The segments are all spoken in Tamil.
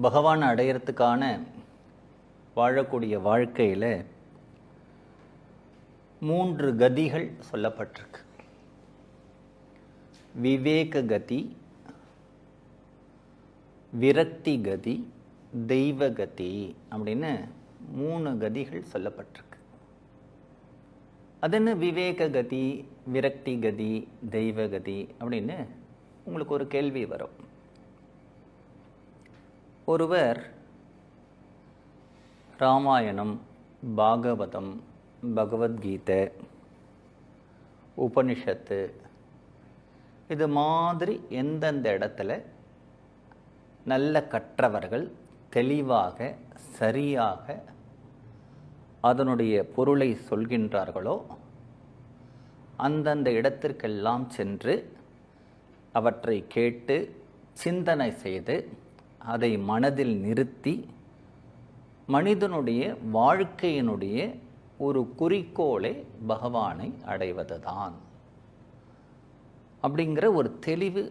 பகவான் அடையிறதுக்கான வாழக்கூடிய வாழ்க்கையில் மூன்று கதிகள் சொல்லப்பட்டிருக்கு. விவேக கதி விரக்தி கதி தெய்வ கதி அப்படின்னு மூணு கதிகள் சொல்லப்பட்டிருக்கு. அது என்ன? விவேக கதி விரக்தி கதி தெய்வ கதி அப்படின்னு உங்களுக்கு ஒரு கேள்வி வரும். ஒருவர் ராமாயணம் பாகவதம் பகவத்கீதை உபனிஷத்து இது மாதிரி எந்தெந்த இடத்துல நல்ல கற்றவர்கள் தெளிவாக சரியாக அதனுடைய பொருளை சொல்கின்றார்களோ அந்தந்த இடத்திற்கெல்லாம் சென்று அவற்றை கேட்டு சிந்தனை செய்து அதை மனதில் நிறுத்தி மனிதனுடைய வாழ்க்கையினுடைய ஒரு குறிக்கோளே பகவானை அடைவதுதான். அப்படிங்கிற ஒரு தெளிவு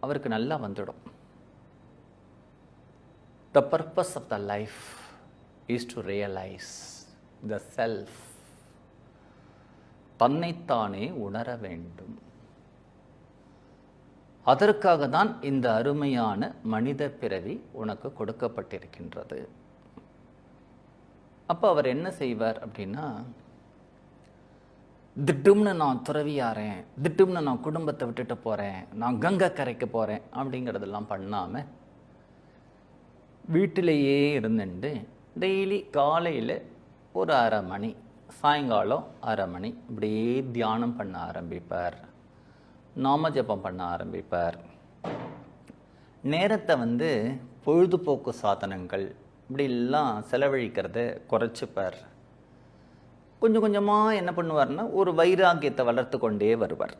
அவருக்கு நல்லா வந்துடும். The purpose of the life is to realise the self தன்னைத்தானே உணர வேண்டும். அதற்காக தான் இந்த அருமையான மனித பிறவி உனக்கு கொடுக்கப்பட்டிருக்கின்றது. அப்போ அவர் என்ன செய்வார் அப்படின்னா திட்டும்னு நான் துறவியாரேன் திட்டும்னு நான் குடும்பத்தை விட்டுட்டு போகிறேன் நான் கங்கை கரைக்கு போகிறேன் அப்படிங்கிறதெல்லாம் பண்ணாமல் வீட்டிலேயே இருந்துட்டு டெய்லி காலையில் ஒரு அரை மணி சாயங்காலம் அரை மணி இப்படியே தியானம் பண்ண ஆரம்பிப்பார். நாம ஜபம் பண்ண ஆரம்பிப்பார். நேரத்தை வந்து பொழுதுபோக்கு சாதனங்கள் இப்படிலாம் செலவழிக்கிறத குறைச்சிப்பார். கொஞ்சம் கொஞ்சமாக என்ன பண்ணுவார்னா ஒரு வைராக்கியத்தை வளர்த்து கொண்டே வருவார்.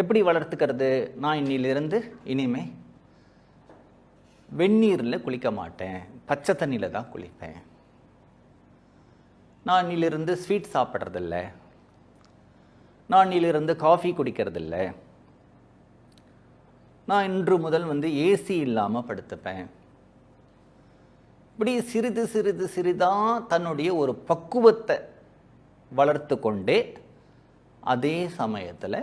எப்படி வளர்த்துக்கிறது? நான் இன்னிலிருந்து இனிமே வெந்நீரில் குளிக்க மாட்டேன். பச்சை தண்ணியில் தான் குளிப்பேன். நான் இன்னிலிருந்து ஸ்வீட் சாப்பிட்றதில்ல. நான் இருந்து காஃபி குடிக்கிறதில்ல. நான் இன்று முதல் வந்து ஏசி இல்லாமல் படுத்துப்பேன். இப்படி சிறிது சிறிது சிறிதாக தன்னுடைய ஒரு பக்குவத்தை வளர்த்து கொண்டே அதே சமயத்தில்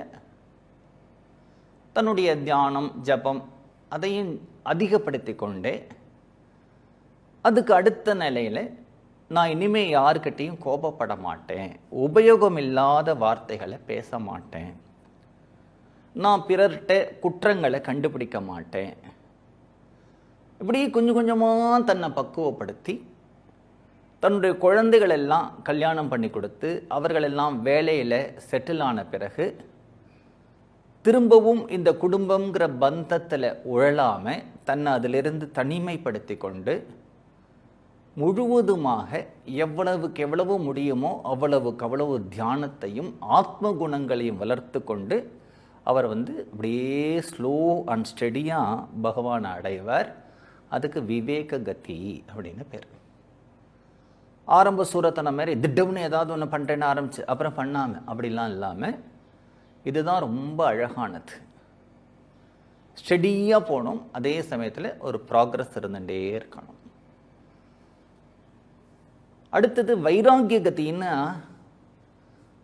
தன்னுடைய தியானம் ஜபம் அதையும் அதிகப்படுத்தி கொண்டே அதுக்கு அடுத்த நிலையில் நான் இனிமே யாருக்கிட்டையும் கோபப்பட மாட்டேன். உபயோகம் இல்லாத வார்த்தைகளை பேச மாட்டேன். நான் பிறர்கிட்ட குற்றங்களை கண்டுபிடிக்க மாட்டேன். இப்படி கொஞ்சம் கொஞ்சமாக தன்னை பக்குவப்படுத்தி தன்னுடைய குழந்தைகளெல்லாம் கல்யாணம் பண்ணி கொடுத்து அவர்களெல்லாம் வேலையில் செட்டில் ஆன பிறகு திரும்பவும் இந்த குடும்பங்கிற பந்தத்தில் உழலாமல் தன்னை அதிலிருந்து தனிமைப்படுத்தி கொண்டு முழுவதுமாக எவ்வளவுக்கு எவ்வளவு முடியுமோ அவ்வளவுக்கு அவ்வளவு தியானத்தையும் ஆத்ம குணங்களையும் வளர்த்து கொண்டு அவர் வந்து அப்படியே ஸ்லோ அண்ட் ஸ்டெடியாக பகவானை அடைவார். அதுக்கு விவேக கதி அப்படின்னு பேர். ஆரம்ப சூரத்தனை மாதிரி திடம்னு ஏதாவது ஒன்று பண்ணுறேன்னு ஆரம்பிச்சு அப்புறம் பண்ணாமல் அப்படிலாம் இல்லாமல் இதுதான் ரொம்ப அழகானது. ஸ்டெடியாக போகணும் அதே சமயத்தில் ஒரு ப்ராக்ரஸ் இருந்துகிட்டே இருக்கணும். அடுத்தது வைராகிய கத்தின்னா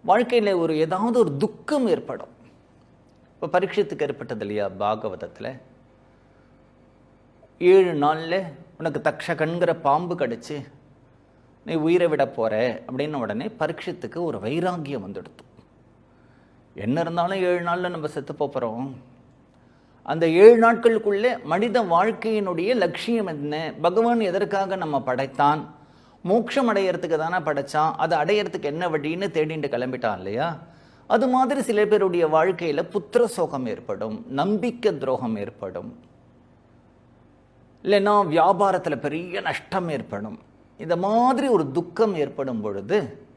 வாழ்க்கையில் ஒரு ஏதாவது ஒரு துக்கம் ஏற்படும். இப்போ பரீட்சத்துக்கு ஏற்பட்டது இல்லையா பாகவதத்தில்? ஏழு நாளில் உனக்கு தக்ஷகண்கிற பாம்பு கடிச்சு நீ உயிரை விட போகிற அப்படின்னு உடனே பரீட்சத்துக்கு ஒரு வைராகியம் வந்துடுத்து என்ன இருந்தாலும் ஏழு நாளில் நம்ம செத்து போகிறோம் அந்த ஏழு நாட்களுக்குள்ளே மனித வாழ்க்கையினுடைய லட்சியம் என்ன? பகவான் எதற்காக நம்ம படைத்தான்? மோட்சம் அடையிறதுக்கு தானே படைச்சான்? அதை அடையிறதுக்கு என்ன வழின்னு தேடிட்டு கிளம்பிட்டான் இல்லையா? அது மாதிரி சில பேருடைய வாழ்க்கையில் புத்திர சோகம் ஏற்படும் நம்பிக்கை துரோகம் ஏற்படும். இல்லைன்னா வியாபாரத்தில் பெரிய நஷ்டம் ஏற்படும். இந்த மாதிரி ஒரு துக்கம் ஏற்படும் பொழுது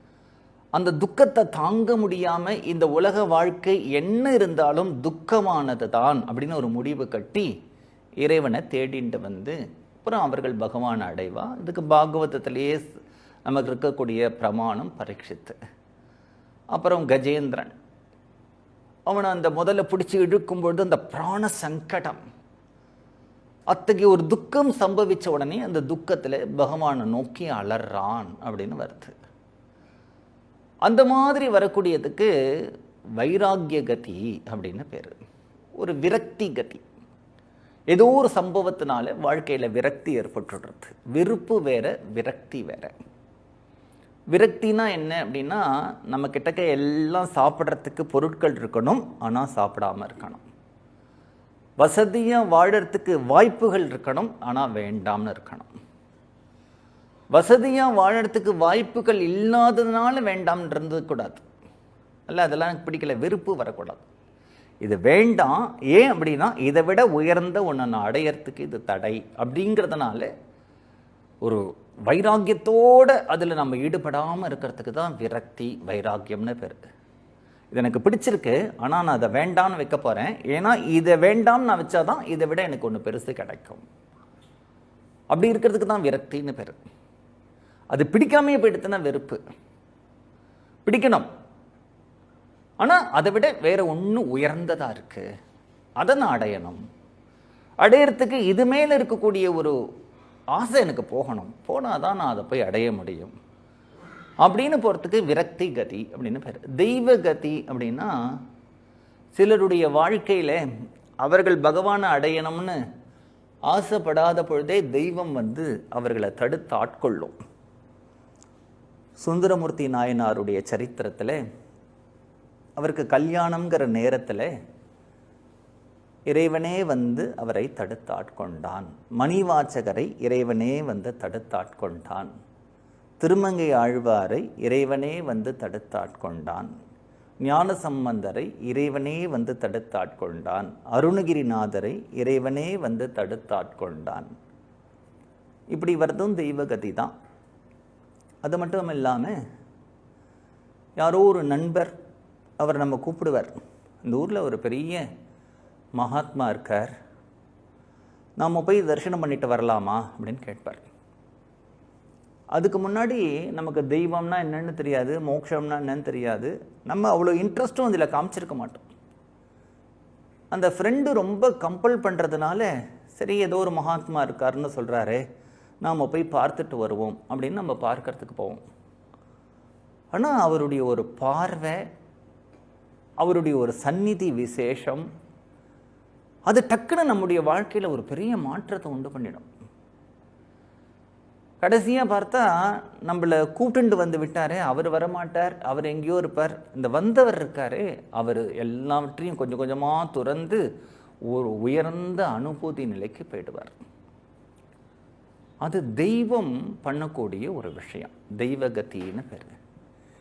அந்த துக்கத்தை தாங்க முடியாமல் இந்த உலக வாழ்க்கை என்ன இருந்தாலும் துக்கமானது தான் அப்படின்னு ஒரு முடிவு கட்டி இறைவனை தேடிட்டு வந்து அப்புறம் அவர்கள் பகவான் அடைவா? இதுக்கு பாகவதத்திலேயே நமக்கு இருக்கக்கூடிய பிரமாணம் பரீட்சித்து. அப்புறம் கஜேந்திரன். அவனை அந்த முதல்ல பிடிச்சி இழுக்கும் பொழுது அந்த பிராண சங்கடம். அத்தகைய ஒரு துக்கம் சம்பவித்த உடனே அந்த துக்கத்தில் பகவானை நோக்கி அலறான் அப்படின்னு வருது. அந்த மாதிரி வரக்கூடியதுக்கு வைராக்கிய கதி அப்படின்னு பேர். ஒரு விரக்தி கதி. ஏதோ ஒரு சம்பவத்தினால வாழ்க்கையில் விரக்தி ஏற்பட்டுடுறது. விருப்பு வேற விரக்தி வேற. விரக்தினா என்ன அப்படின்னா நம்ம கிட்டக்க எல்லாம் சாப்பிட்றதுக்கு பொருட்கள் இருக்கணும் ஆனால் சாப்பிடாம இருக்கணும். வசதியாக வாழறதுக்கு வாய்ப்புகள் இருக்கணும் ஆனால் வேண்டாம்னு இருக்கணும். வசதியாக வாழறதுக்கு வாய்ப்புகள் இல்லாததுனால வேண்டாம்னு இருந்தக்கூடாது அல்ல அதெல்லாம் எனக்கு பிடிக்கல. வெறுப்பு வரக்கூடாது. இது வேண்டாம். ஏன் அப்படின்னா இதை விட உயர்ந்த ஒன்று நான் அடையறதுக்கு இது தடை அப்படிங்கிறதுனால ஒரு வைராக்கியத்தோடு அதில் நம்ம ஈடுபடாமல் இருக்கிறதுக்கு தான் விரக்தி வைராக்கியம்னு பேர். இது எனக்கு பிடிச்சிருக்கு. ஆனால் நான் அதை வேண்டாம்னு வைக்க போகிறேன் ஏன்னா இதை வேண்டாம்னு நான் வச்சாதான் இதை விட எனக்கு ஒன்று பெருசு கிடைக்கும். அப்படி இருக்கிறதுக்கு தான் விரக்தின்னு பேர். அது பிடிக்காமையே போயிடுத்துனா வெறுப்பு. பிடிக்கணும். ஆனால் அதை விட வேறு ஒன்று உயர்ந்ததாக இருக்குது அதை நான் அடையணும். அடையிறதுக்கு இது மேலே இருக்கக்கூடிய ஒரு ஆசை எனக்கு போகணும். போனால் தான் நான் அதை போய் அடைய முடியும். அப்படின்னு போகிறதுக்கு விரக்தி கதி அப்படின்னு பேர். தெய்வ கதி அப்படின்னா சிலருடைய வாழ்க்கையில் அவர்கள் பகவானை அடையணும்னு ஆசைப்படாத பொழுதே தெய்வம் வந்து அவர்களை தடுத்து ஆட்கொள்ளும். சுந்தரமூர்த்தி நாயனாருடைய சரித்திரத்தில் அவருக்கு கல்யாணம்ங்கிற நேரத்தில் இறைவனே வந்து அவரை தடுத்தாட்கொண்டான். மணிவாச்சகரை இறைவனே வந்து தடுத்தாட்கொண்டான். திருமங்கை ஆழ்வாரை இறைவனே வந்து தடுத்தாட்கொண்டான். ஞான சம்பந்தரை இறைவனே வந்து தடுத்தாட்கொண்டான். அருணகிரிநாதரை இறைவனே வந்து தடுத்தாட்கொண்டான். இப்படி வரதும் தெய்வகதி தான். அது மட்டும் இல்லாமல் யாரோ ஒரு நண்பர் அவர் நம்ம கூப்பிடுவார். இந்த ஊரில் ஒரு பெரிய மகாத்மா இருக்கார். நாம் போய் தரிசனம் பண்ணிட்டு வரலாமா அப்படின்னு கேட்பார். அதுக்கு முன்னாடி நமக்கு தெய்வம்னா என்னென்னு தெரியாது மோட்சம்னா என்னன்னு தெரியாது. நம்ம அவ்வளோ இன்ட்ரெஸ்ட்டும் அதில் காமிச்சிருக்க மாட்டோம். அந்த ஃப்ரெண்டு ரொம்ப கம்பல் பண்ணுறதுனால சரி ஏதோ ஒரு மகாத்மா இருக்காருன்னு சொல்கிறாரு நாம் போய் பார்த்துட்டு வருவோம் அப்படின்னு நம்ம பார்க்கறதுக்கு போவோம். ஆனால் அவருடைய ஒரு பார்வை அவருடைய ஒரு சந்நிதி விசேஷம் அது டக்குன்னு நம்முடைய வாழ்க்கையில் ஒரு பெரிய மாற்றத்தை உண்டு பண்ணிடும். கடைசியாக பார்த்தா நம்மளை கூப்பிட்டு வந்து விட்டாரே அவர் வரமாட்டார் அவர் எங்கேயோ இருப்பார். இந்த வந்தவர் இருக்காரே அவர் எல்லாவற்றையும் கொஞ்சம் கொஞ்சமாக துறந்து ஒரு உயர்ந்த அனுபூதி நிலைக்கு போயிடுவார். அது தெய்வம் பண்ணக்கூடிய ஒரு விஷயம். தெய்வகத்தின்னு பேர்.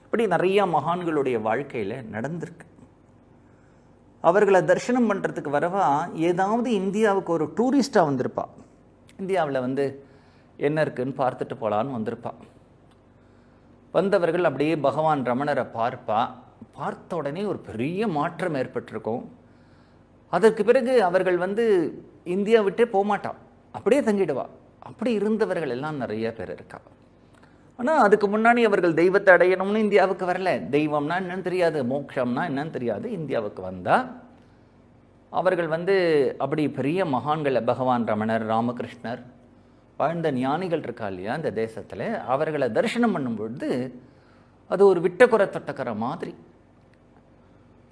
இப்படி நிறைய மகான்களுடைய வாழ்க்கையில் நடந்திருக்கு. அவர்களை தரிசனம் பண்ணுறதுக்கு வரவா ஏதாவது இந்தியாவுக்கு ஒரு டூரிஸ்டாக வந்திருப்பா. இந்தியாவில் வந்து என்ன இருக்குன்னு பார்த்துட்டு போகலான்னு வந்திருப்பா. வந்தவர்கள் அப்படியே பகவான் ரமணரை பார்ப்பா. பார்த்த உடனே ஒரு பெரிய மாற்றம் ஏற்பட்டிருக்கும். அதற்கு பிறகு அவர்கள் வந்து இந்தியா விட்டே போகமாட்டான் அப்படியே தங்கிடுவா. அப்படி இருந்தவர்கள் எல்லாம் நிறைய பேர் இருக்கா. ஆனால் அதுக்கு முன்னாடி அவர்கள் தெய்வத்தை அடையணும்னு இந்தியாவுக்கு வரல. தெய்வம்னா என்னன்னு தெரியாது மோட்சம்னா என்னன்னு தெரியாது. இந்தியாவுக்கு வந்தால் அவர்கள் வந்து அப்படி பெரிய மகான்களை பகவான் ரமணர் ராமகிருஷ்ணர் வாழ்ந்த ஞானிகள் இருக்கா இல்லையா அந்த தேசத்தில் அவர்களை தரிசனம் பண்ணும்பொழுது அது ஒரு விட்டக்குறை தொட்டக்கர மாதிரி.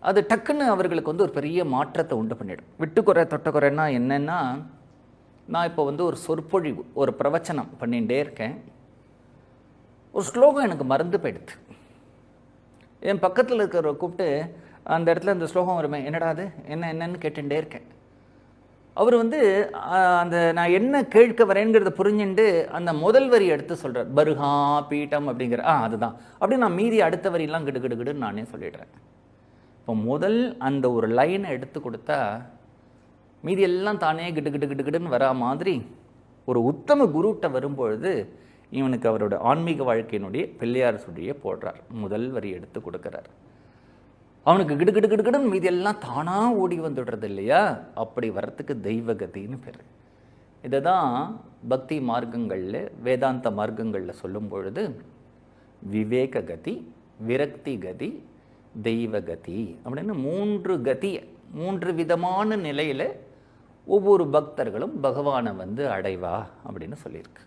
அது டக்குன்னு அவர்களுக்கு வந்து ஒரு பெரிய மாற்றத்தை உண்டு பண்ணிடும். விட்டுக்குறை தொட்டக்குறைன்னா என்னென்னா நான் இப்போ வந்து ஒரு சொற்பொழிவு ஒரு பிரவச்சனம் பண்ணிகிட்டே இருக்கேன். ஒரு ஸ்லோகம் எனக்கு மறந்து போயிடுது. என் பக்கத்தில் இருக்கிற கூப்பிட்டு அந்த இடத்துல அந்த ஸ்லோகம் வருமே என்னடா அது? என்ன என்னன்னு கேட்டுட்டே இருக்கேன். அவர் வந்து அந்த நான் என்ன கேட்க வரேங்கிறத புரிஞ்சுண்டு அந்த முதல் வரி எடுத்து சொல்கிறார் பருகா பீட்டம் அப்படிங்கிற ஆ அதுதான். அப்படி நான் மீதி அடுத்த வரியெல்லாம் கிடு நானே சொல்லிடுறேன். இப்போ முதல் அந்த ஒரு லைனை எடுத்து கொடுத்தா மீதி எல்லாம் தானே கிடு கிடு கிடு வரா மாதிரி ஒரு உத்தம குருட்ட வரும்பொழுது இவனுக்கு அவரோட ஆன்மீக வாழ்க்கையினுடைய பிள்ளையார் சுடியை போடுறார். முதல் வரி எடுத்து கொடுக்குறார். அவனுக்கு கிடு கிடு கிடு கிடுன்னு மீதி எல்லாம் தானாக ஓடி வந்துடுறது இல்லையா? அப்படி வரத்துக்கு தெய்வகதின்னு பேர். இதை தான் பக்தி மார்க்கங்களில் வேதாந்த மார்க்கங்களில் சொல்லும் பொழுது விவேக கதி விரக்தி கதி தெய்வ கதி அப்படின்னு மூன்று கதி மூன்று விதமான நிலையில் ஒவ்வொரு பக்தர்களும் பகவானை வந்து அடைவா அப்படின்னு சொல்லியிருக்கு.